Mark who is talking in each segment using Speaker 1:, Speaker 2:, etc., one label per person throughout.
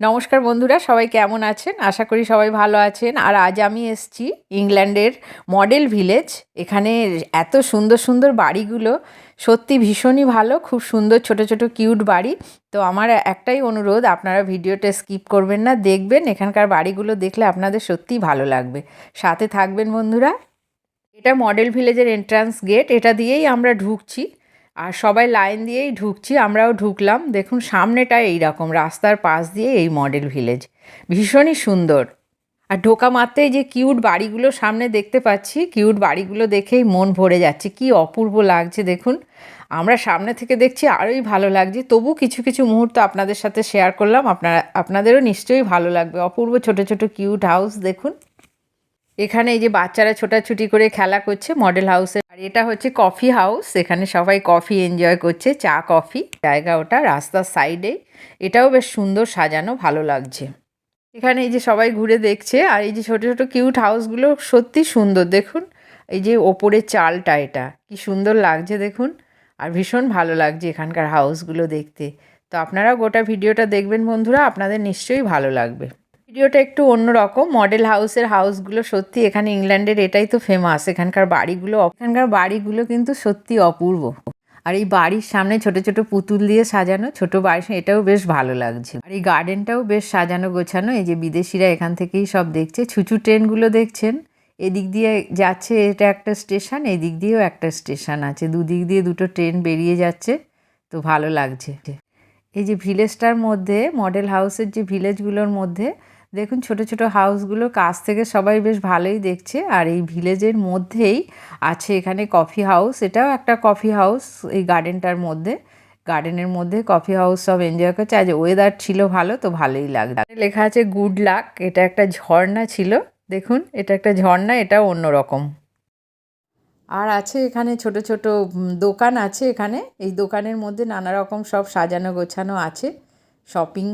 Speaker 1: নমস্কার বন্ধুরা, সবাই কেমন আছেন? আশা করি সবাই ভালো আছেন। আর আজ আমি এসছি ইংল্যান্ডের মডেল ভিলেজ। এখানে এত সুন্দর সুন্দর বাড়িগুলো, সত্যি ভীষণই ভালো, খুব সুন্দর ছোট ছোট কিউট বাড়ি। তো আমার একটাই অনুরোধ, আপনারা ভিডিওটা স্কিপ করবেন না, দেখবেন এখানকার বাড়িগুলো দেখলে আপনাদের সত্যিই ভালো লাগবে। সাথে থাকবেন বন্ধুরা। এটা মডেল ভিলেজের এন্ট্রান্স গেট এটা দিয়েই আমরা ঢুকছি। আর সবাই লাইন দিয়েই ঢুকছি, আমরাও ঢুকলাম। দেখুন, সামনেটা এই রকম রাস্তার পাশ দিয়ে এই মডেল ভিলেজ। ভীষণই সুন্দর। আর ঢোকা মাত্রেই যে কিউট বাড়িগুলো সামনে দেখতে পাচ্ছি, কিউট বাড়িগুলো দেখেই মন ভরে যাচ্ছে। কি অপূর্ব লাগছে, দেখুন। আমরা সামনে থেকে দেখছি, আরোই ভালো লাগছে। তবু কিছু কিছু মুহূর্ত আপনাদের সাথে শেয়ার করলাম। আপনারা, আপনাদেরও নিশ্চয়ই ভালো লাগবে। অপূর্ব ছোট ছোট কিউট হাউস দেখুন। এখানে এই যে বাচ্চারা ছোটাছুটি করে খেলা করছে মডেল হাউসে আর এটা হচ্ছে কফি হাউস এখানে সবাই কফি এনজয় করছে, চা কফি জায়গা ওটা রাস্তার সাইডে এটাও বেশ সুন্দর সাজানো, ভালো লাগছে। এখানে এই যে সবাই ঘুরে দেখছে, আর এই যে ছোট ছোট কিউট হাউসগুলো সত্যি সুন্দর, দেখুন। এই যে ওপরে চালটা এটা, কি সুন্দর লাগছে, দেখুন। আর ভীষণ ভালো লাগছে এখানকার হাউসগুলো দেখতে। তো আপনারা গোটা ভিডিওটা দেখবেন বন্ধুরা, আপনাদের নিশ্চয়ই ভালো লাগবে। ভিডিওটা একটু অন্যরকম। মডেল হাউসের হাউসগুলো সত্যি এখানে ইংল্যান্ডের এটাই তো ফেমাস এখানকার বাড়িগুলো এখানকার বাড়িগুলো কিন্তু সত্যি অপূর্ব। আর এই বাড়ির সামনে ছোট ছোট পুতুল দিয়ে সাজানো, ছোট বাড়ি, এটাও বেশ ভালো লাগছে। আর এই গার্ডেনটাও বেশ সাজানো গোছানো, এই যে বিদেশিরা এখান থেকেই সব দেখছে। ছুচু ট্রেনগুলো দেখছেন, এদিক দিয়ে যাচ্ছে এটা একটা স্টেশন এদিক দিয়েও একটা স্টেশন আছে। দুদিক দিয়ে দুটো ট্রেন বেরিয়ে যাচ্ছে, তো ভালো লাগছে। এই যে ভিলেজটার মধ্যে মডেল হাউসের যে ভিলেজগুলোর মধ্যে দেখুন ছোট ছোট হাউসগুলো কাছ থেকে সবাই বেশ ভালোই দেখছে। আর এই ভিলেজের মধ্যেই আছে এখানে কফি হাউস এটাও একটা কফি হাউস এই গার্ডেনটার মধ্যে। গার্ডেনের মধ্যে কফি হাউস সব এনজয় করছে। আজ ওয়েদার ছিল ভালো, তো ভালোই লাগছে লেখা আছে গুড লাক এটা একটা ঝর্ণা ছিল। দেখুন, এটা একটা ঝর্ণা, এটাও অন্যরকম। আর আছে এখানে ছোট ছোট দোকান আছে এখানে। এই দোকানের মধ্যে নানা রকম সব সাজানো গোছানো আছে। শপিং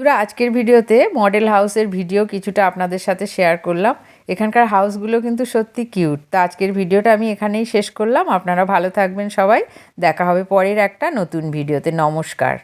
Speaker 1: বন্ধুরা, আজকের ভিডিওতে মডেল হাউসের ভিডিও কিছুটা আপনাদের সাথে শেয়ার করলাম। এখানকার হাউসগুলো কিন্তু সত্যি কিউট। তা আজকের ভিডিওটা আমি এখানেই শেষ করলাম। আপনারা ভালো থাকবেন সবাই। দেখা হবে পরের একটা নতুন ভিডিওতে। নমস্কার।